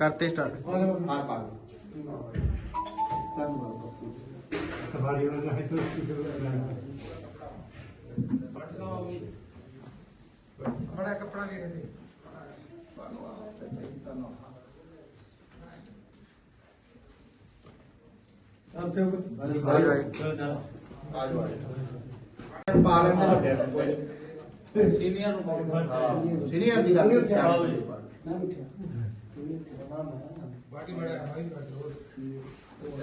ਕਰਤੇ ਸਟਾਰਟ ਹਾਰ ਪਾ ਤੁਹਾਡੀ ਉਹਨਾਂ ਦਾ ਹੈ ਤਾਂ ਬੜਾ ਕੱਪੜਾ ਲੈ ਦੇ। ਬਾਈ ਆ ਨੂੰ। ਕੋਈ ਸੀਨੀਅਰ ਨੂੰ ਪਾਉਂਦਾ ਸੀਨੀਅਰ ਦੀ ਗੱਲ ਨਹੀਂ ਸਿਆਣੇ ਬਾਕੀ ਬੜਾ ਹਾਈ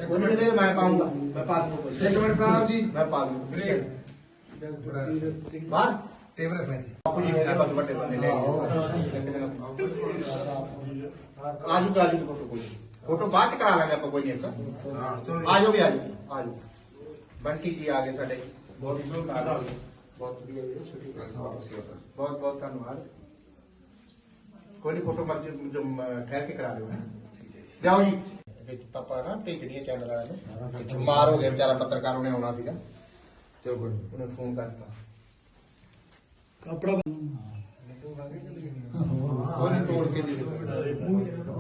ਕੋਈ ਨਹੀਂ ਦੇ ਮੈਂ ਪਾਉਂਗਾ ਮੈਂ ਪਾ ਦੂੰਗਾ ਇੱਕ ਮਿੰਟ ਸਾਹਿਬ ਜੀ ਮੈਂ ਪਾ ਦੂੰਗਾ ਬਾਹਰ ਟੇਬਲ ਰੱਖਣਾ ਜੀ ਬਾਪੂ ਜੀ ਮੇਰੇ ਬਸ ਵੱਡੇ ਬੰਦੇ ਲੈ ਆਜੂ ਆਜੂ ਫੋਟੋ ਕੋਈ ਫੋਟੋ ਬਾਅਦ ਚ ਕਰਾ ਲਾਂਗੇ ਆਪਾਂ ਕੋਈ ਨਹੀਂ ਇੱਕ ਹਾਂ ਚਲੋ ਆਜੋ ਵੀ ਆਜੋ ਆਜੋ ਬੰਟੀ ਜੀ ਆ ਗਏ ਸਾਡੇ ਬਹੁਤ ਧੰਨਵਾਦ ਬਹੁਤ ਵਧੀਆ ਜੀ ਛੁੱਟੀ ਬਹੁਤ ਬਹੁਤ ਧੰਨਵਾਦ ਕੋਈ ਨਹੀਂ ਫੋਟੋ ਮਰਜ਼ੀ ਜੋ ਮ- ਠਹਿਰ ਕੇ ਕਰਾ ਲਿਓ ਹੈਂ। ਜਾਓ ਜੀ। ਵਿੱਚ ਪਾਪਾ ਨਾ ਭੇਜਣੀਆਂ ਚੈਨਲ ਵਾਲਿਆਂ ਨੂੰ। ਬਿਮਾਰ ਹੋ ਗਿਆ ਵਿਚਾਰਾ ਪੱਤਰਕਾਰ ਉਹਨੇ ਆਉਣਾ ਸੀਗਾ। ਚਲੋ ਕੋਈ ਉਹਨੇ ਫੋਨ ਕਰਤਾ। ਕਪੜਾ ਉਹਨੇ ਤੋੜ ਕੇ ਦੇ ਦਿੱਤਾ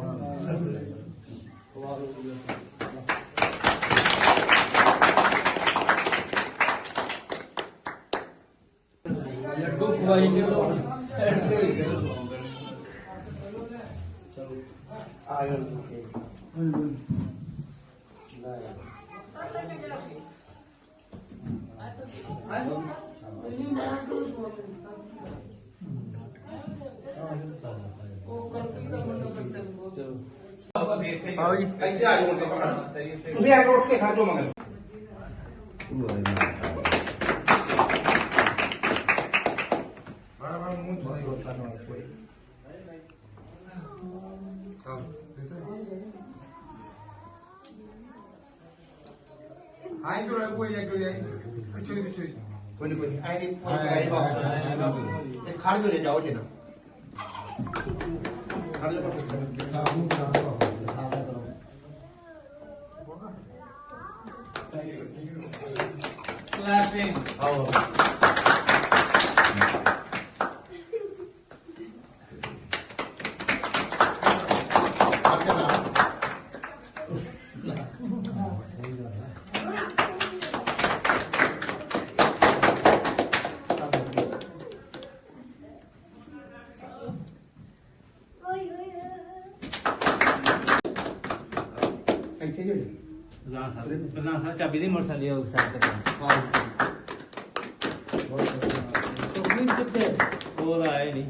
ਲੱਡੂ ਖਵਾਈ ਚਲੋ ਸਾਈਡ ਤੇ ਆਓ ਜੀ ਇੱਥੇ ਆ ਜਾਓ ਹੁਣ ਤਾਂ ਪਕੜ। ਤੁਸੀਂ ਆ ਕੇ ਉੱਠ ਕੇ ਖੜ ਜਾਓ ਮਗਰ ਬੜਾ ਬੜਾ ਮੂੰਹ ਧੋਈ ਹੋਤਾ ਨਾ ਕੋਈ ਹਾਂ ਆਈ ਤੋਂ ਕੋਈ ਲੈ ਕੋਈ ਆਈ ਪਿੱਛੇ ਪਿੱਛੇ ਕੋਈ ਨਹੀਂ ਕੋਈ ਨਹੀਂ ਆਈ ਨਹੀਂ ਆਈ ਬਾਕਸ ਇਹ ਖੜ ਜਾਓ ਜਾਓ ਜੀ ਨਾ ਖੜ ਜਾਓ ਕਲਾਸਿੰਗ ਆਓ ਇੱਥੇ ਜੋ ਜੀ ਪ੍ਰਧਾਨ ਸਾਹਿਬ ਪ੍ਰਧਾਨ ਸਾਹਿਬ ਚਾਬੀ ਦੀ ਮੋਟਰਸਾਈਕਲ ਲਿਆਓ ਸਾਈਡ ਤੇ ਆਓ ਤਕਮੀਨ ਕਿੱਥੇ ਉਹ ਤਾਂ ਆਏ ਨਹੀਂ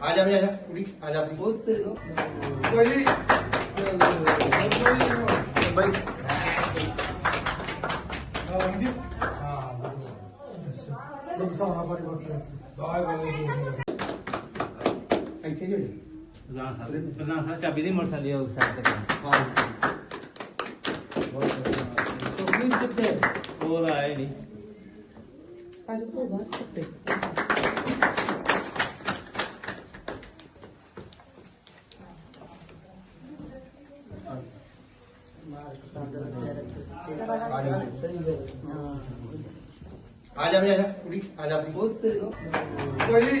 ਆ ਜਾ ਵੀ ਆ ਜਾ ਕੁੜੀ ਆ ਜਾ ਆਪਣੀ ਕੋਈ ਨਹੀਂ ਪ੍ਰਧਾਨ ਸਾਹਿਬ ਪ੍ਰਧਾਨ ਸਾਹਿਬ ਚਾਬੀ ਦੀ ਮੋਟਰਸਾਈਕਲ ਲਿਆਓ ਸਾਈਡ ਤੇ ਆਓ ਤਕਮੀਨ ਕਿੱਥੇ ਉਹ ਤਾਂ ਆਏ ਨਹੀਂ। ਆ ਜਾ ਵੀ ਆ ਜਾ। ਕੁੜੀ ਆ ਜਾ। ਆਪਣੀ ਕੋਈ ਨਹੀਂ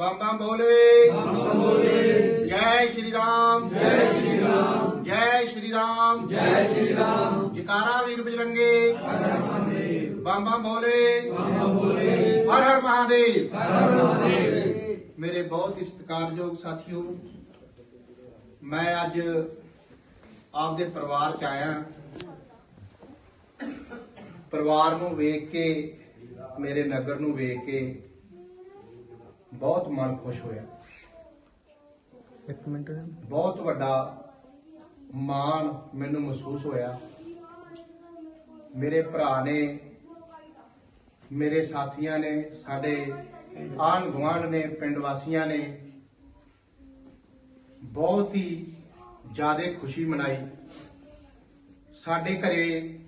ਬੰਮ ਬੰਮ ਬੋਲੇ। ਜੈ ਸ਼੍ਰੀ ਰਾਮ। ਜੈ ਸ਼੍ਰੀ ਰਾਮ। ਜੈ ਸ਼੍ਰੀ ਰਾਮ। ਜੈ ਸ਼੍ਰੀ ਰਾਮ। ਜਕਾਰਾ ਵੀਰ ਬਿਰੰਗੇ ਬੰਮ ਬੰਮ ਬੋਲੇ। ਹਰ ਹਰ ਮਹਾਦੇਵ। ਮੇਰੇ ਬਹੁਤ ਹੀ ਸਤਿਕਾਰਯੋਗ ਸਾਥੀਓ ਮੈਂ ਅੱਜ ਆਪਦੇ ਪਰਿਵਾਰ ਚ ਆਇਆ। ਪਰਿਵਾਰ ਨੂੰ ਵੇਖ ਕੇ ਮੇਰੇ ਨਗਰ ਨੂੰ ਵੇਖ ਕੇ ਬਹੁਤ ਮਨ ਖੁਸ਼ ਹੋਇਆ। ਇੱਕ ਮਿੰਟ ਬਹੁਤ ਵੱਡਾ ਮਾਣ ਮੈਨੂੰ ਮਹਿਸੂਸ ਹੋਇਆ। ਮੇਰੇ ਭਰਾ ਨੇ ਮੇਰੇ ਸਾਥੀਆਂ ਨੇ ਸਾਡੇ ਆਣ ਗੁਆਂਢ ਨੇ ਪਿੰਡ ਵਾਸੀਆਂ ਨੇ ਬਹੁਤ ਹੀ ਜ਼ਿਆਦਾ ਖੁਸ਼ੀ ਮਨਾਈ। ਸਾਡੇ ਘਰੇ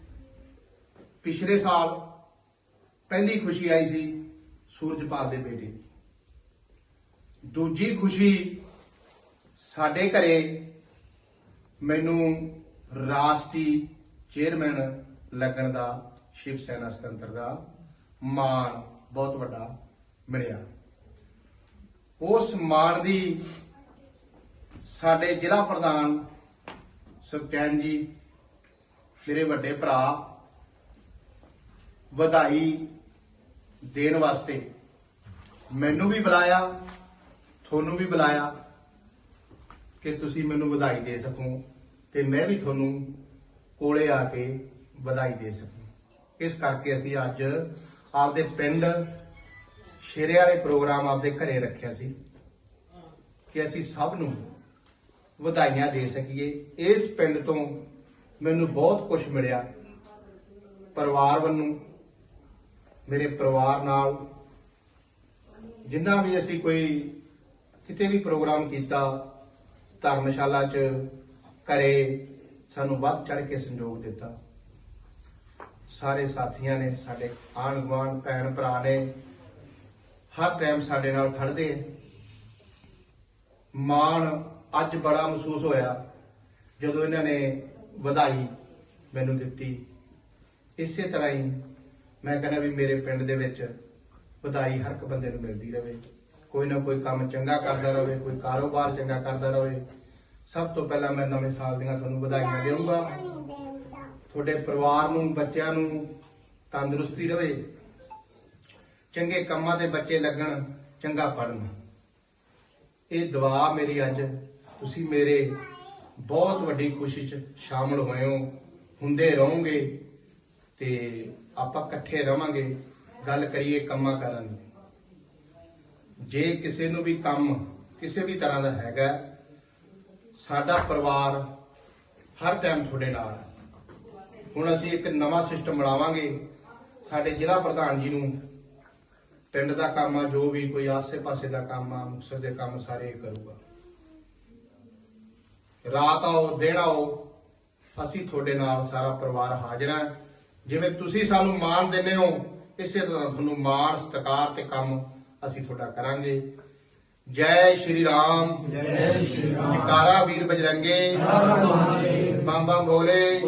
ਪਿਛਲੇ ਸਾਲ ਪਹਿਲੀ ਖੁਸ਼ੀ ਆਈ ਸੀ ਸੂਰਜਪਾਲ ਦੇ ਬੇਟੇ ਦੀ। ਦੂਜੀ ਖੁਸ਼ੀ ਸਾਡੇ ਘਰੇ ਮੈਨੂੰ ਰਾਸ਼ਟਰੀ ਚੇਅਰਮੈਨ ਲੱਗਣ ਦਾ, ਸ਼ਿਵ ਸੈਨਾ ਸੁਤੰਤਰ ਦਾ ਮਾਣ ਬਹੁਤ ਵੱਡਾ ਮਿਲਿਆ। ਉਸ ਮਾਣ ਦੀ ਸਾਡੇ ਜ਼ਿਲ੍ਹਾ ਪ੍ਰਧਾਨ ਸੁਖਚੈਨ ਜੀ, ਮੇਰੇ ਵੱਡੇ ਭਰਾ, ਵਧਾਈ ਦੇਣ ਵਾਸਤੇ ਮੈਨੂੰ ਵੀ ਬੁਲਾਇਆ। ਤੁਹਾਨੂੰ ਵੀ ਬੁਲਾਇਆ ਕਿ ਤੁਸੀਂ ਮੈਨੂੰ ਵਧਾਈ ਦੇ ਸਕੋ ਤੇ ਮੈਂ ਵੀ ਤੁਹਾਨੂੰ ਕੋਲੇ ਆ ਕੇ ਵਧਾਈ ਦੇ ਸਕੂੰ। ਇਸ ਕਰਕੇ ਅਸੀਂ ਅੱਜ ਆਪਦੇ ਪਿੰਡ ਸ਼ੇਰੇ ਵਾਲੇ ਪ੍ਰੋਗਰਾਮ ਆਪਦੇ ਘਰੇ ਰੱਖਿਆ ਸੀ ਕਿ ਅਸੀਂ ਸਭ ਨੂੰ ਵਧਾਈਆਂ ਦੇ ਸਕੀਏ। ਇਸ ਪਿੰਡ ਤੋਂ ਮੈਨੂੰ ਬਹੁਤ ਕੁਝ ਮਿਲਿਆ। ਪਰਿਵਾਰ ਵੱਲੋਂ, ਮੇਰੇ ਪਰਿਵਾਰ ਨਾਲ ਜਿੰਨਾ ਵੀ ਅਸੀਂ ਕੋਈ ਕਿਤੇ ਵੀ ਪ੍ਰੋਗਰਾਮ ਕੀਤਾ, ਧਰਮਸ਼ਾਲਾ 'ਚ ਘਰੇ ਸਾਨੂੰ ਵੱਧ ਚੜ ਕੇ ਸੰਯੋਗ ਦਿੱਤਾ। ਸਾਰੇ ਸਾਥੀਆਂ ਨੇ, ਸਾਡੇ ਆਣ ਗੁਆਂਢ ਭੈਣ ਭਰਾ ਨੇ ਹਰ ਟਾਈਮ ਸਾਡੇ ਨਾਲ ਖੜਦੇ ਮਾਣ ਅੱਜ ਬੜਾ ਮਹਿਸੂਸ ਹੋਇਆ, ਜਦੋਂ ਇਹਨਾਂ ਨੇ ਵਧਾਈ ਮੈਨੂੰ ਦਿੱਤੀ। ਇਸੇ ਤਰ੍ਹਾਂ ਹੀ ਮੈਂ ਕਹਿੰਦਾ ਵੀ ਮੇਰੇ ਪਿੰਡ ਦੇ ਵਿੱਚ ਵਧਾਈ ਹਰ ਇੱਕ ਬੰਦੇ ਨੂੰ ਮਿਲਦੀ ਰਹੇ। ਕੋਈ ਨਾ ਕੋਈ ਕੰਮ ਚੰਗਾ ਕਰਦਾ ਰਹੇ ਕੋਈ ਕਾਰੋਬਾਰ ਚੰਗਾ ਕਰਦਾ ਰਹੇ ਸਭ ਤੋਂ ਪਹਿਲਾਂ ਮੈਂ ਨਵੇਂ ਸਾਲ ਦੀਆਂ ਤੁਹਾਨੂੰ ਵਧਾਈਆਂ ਦੇਵਾਂਗਾ ਤੁਹਾਡੇ ਪਰਿਵਾਰ ਨੂੰ, ਬੱਚਿਆਂ ਨੂੰ ਤੰਦਰੁਸਤੀ ਰਹੇ ਚੰਗੇ ਕੰਮਾਂ ਤੇ ਬੱਚੇ ਲੱਗਣ, ਚੰਗਾ ਪੜਨ ਇਹ ਦੁਆ ਮੇਰੀ ਅੱਜ ਤੁਸੀਂ ਮੇਰੇ ਬਹੁਤ ਵੱਡੀ ਖੁਸ਼ੀ 'ਚ ਸ਼ਾਮਲ ਹੋਏ ਹੋ। ਹੁੰਦੇ ਰਹੋਗੇ ਤੇ ਆਪਾਂ ਇਕੱਠੇ ਰਵਾਂਗੇ। ਗੱਲ ਕਰੀਏ ਕੰਮਾਂ ਕਰਨ ਦੀ। ਜੇ ਕਿਸੇ ਨੂੰ ਵੀ ਕੰਮ ਕਿਸੇ ਵੀ ਤਰ੍ਹਾਂ ਦਾ ਹੈਗਾ, ਸਾਡਾ ਪਰਿਵਾਰ ਹਰ ਟਾਈਮ ਤੁਹਾਡੇ ਨਾਲ ਹੈ। ਹੁਣ ਅਸੀਂ ਇੱਕ ਨਵਾਂ ਸਿਸਟਮ ਬਣਾਵਾਂਗੇ। ਸਾਡੇ ਜ਼ਿਲ੍ਹਾ ਪ੍ਰਧਾਨ ਜੀ ਨੂੰ ਪਿੰਡ ਦਾ ਕੰਮ ਆ, ਜੋ ਵੀ ਕੋਈ ਆਸੇ-ਪਾਸੇ ਦਾ ਕੰਮ ਆ, ਮੁਕਤਸਰ ਦੇ ਕੰਮ ਸਾਰੇ ਇਹ ਕਰੂਗਾ। ਰਾਤ ਆਓ, ਦਿਨ ਆਓ, ਅਸੀਂ ਤੁਹਾਡੇ ਨਾਲ ਸਾਰਾ ਪਰਿਵਾਰ ਹਾਜ਼ਰ ਹੈ। ਜਿਵੇਂ ਤੁਸੀਂ ਸਾਨੂੰ ਮਾਣ ਦਿੰਦੇ ਹੋ, ਇਸੇ ਤਰ੍ਹਾਂ ਤੁਹਾਨੂੰ ਮਾਣ, ਸਤਿਕਾਰ ਤੇ ਕੰਮ ਅਸੀਂ ਤੁਹਾਡਾ ਕਰਾਂਗੇ। ਜੈ ਸ਼੍ਰੀ ਰਾਮ। ਜੈ ਸ਼੍ਰੀ ਰਾਮ। ਜਕਾਰਾ ਵੀਰ ਬਜਰੰਗੇ। ਬੰਮ ਬੰਮ ਬੋਲੇ